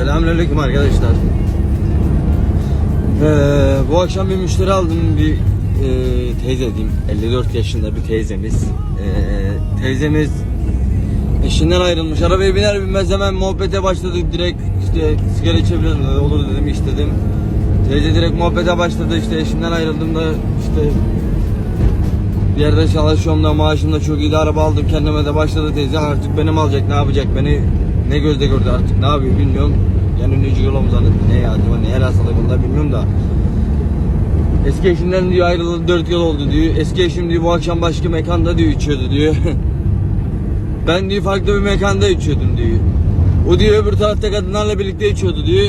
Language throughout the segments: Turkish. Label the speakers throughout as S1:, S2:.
S1: Selamünaleyküm arkadaşlar. Ee, bu akşam bir müşteri aldım bir e, teyze diyeyim 54 yaşında bir teyzemiz. Ee, teyzemiz eşinden ayrılmış. Arabaya biner binmez hemen muhabbete başladık direkt işte sigara içebilir mi? Olur dedim iç dedim. Teyze direkt muhabbete başladı işte eşimden ayrıldım da işte bir yerde çalışıyorum da maaşım da çok iyi de araba aldım kendime de başladı teyze artık benim alacak ne yapacak beni ne gözle gördü artık ne yapıyor bilmiyorum. Yani ünlücü yolum zannetti ne ya acaba ne her hastalık bunda bilmiyorum da. Eski eşinden diyor ayrılalı 4 yıl oldu diyor. Eski eşim diyor bu akşam başka mekanda diyor içiyordu diyor. ben diyor farklı bir mekanda içiyordum diyor. O diyor öbür tarafta kadınlarla birlikte içiyordu diyor.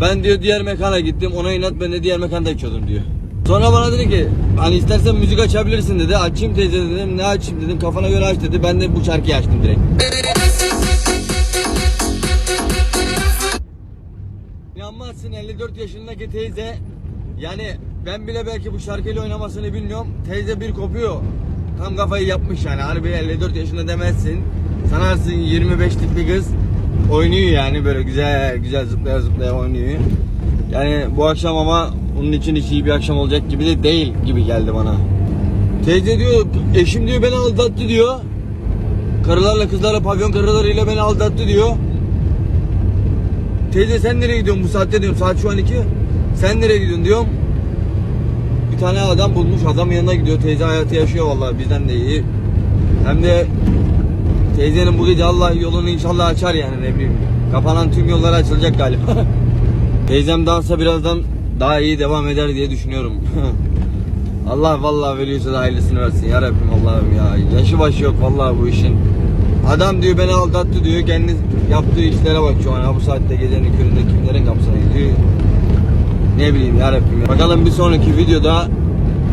S1: Ben diyor diğer mekana gittim ona inat ben de diğer mekanda içiyordum diyor. Sonra bana dedi ki hani istersen müzik açabilirsin dedi. Açayım teyze dedim. Ne açayım dedim. Kafana göre aç dedi. Ben de bu şarkıyı açtım direkt. İnanmazsın 54 yaşındaki teyze yani ben bile belki bu şarkıyla oynamasını bilmiyorum. Teyze bir kopuyor. Tam kafayı yapmış yani. Harbi 54 yaşında demezsin. Sanarsın 25'lik bir kız. Oynuyor yani böyle güzel güzel zıplaya zıplaya oynuyor. Yani bu akşam ama onun için hiç iyi bir akşam olacak gibi de değil gibi geldi bana. Teyze diyor eşim diyor beni aldattı diyor. Karılarla kızlarla pavyon karılarıyla beni aldattı diyor. Teyze sen nereye gidiyorsun bu saatte diyorum saat şu an 2. Sen nereye gidiyorsun diyorum. Bir tane adam bulmuş adam yanına gidiyor teyze hayatı yaşıyor vallahi bizden de iyi. Hem de teyzenin bu gece Allah yolunu inşallah açar yani ne bileyim. Kapanan tüm yollar açılacak galiba. Teyzem dansa birazdan daha iyi devam eder diye düşünüyorum. Allah vallahi veriyorsa da hayırlısını versin ya Rabbim Allah'ım ya. Yaşı başı yok vallahi bu işin. Adam diyor beni aldattı diyor. Kendi yaptığı işlere bak şu an. Ha bu saatte gecenin köründe kimlerin kapısına gidiyor. Ne bileyim ya Rabbim ya. Bakalım bir sonraki videoda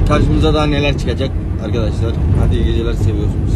S1: karşımıza daha neler çıkacak arkadaşlar. Hadi iyi geceler seviyorsunuz.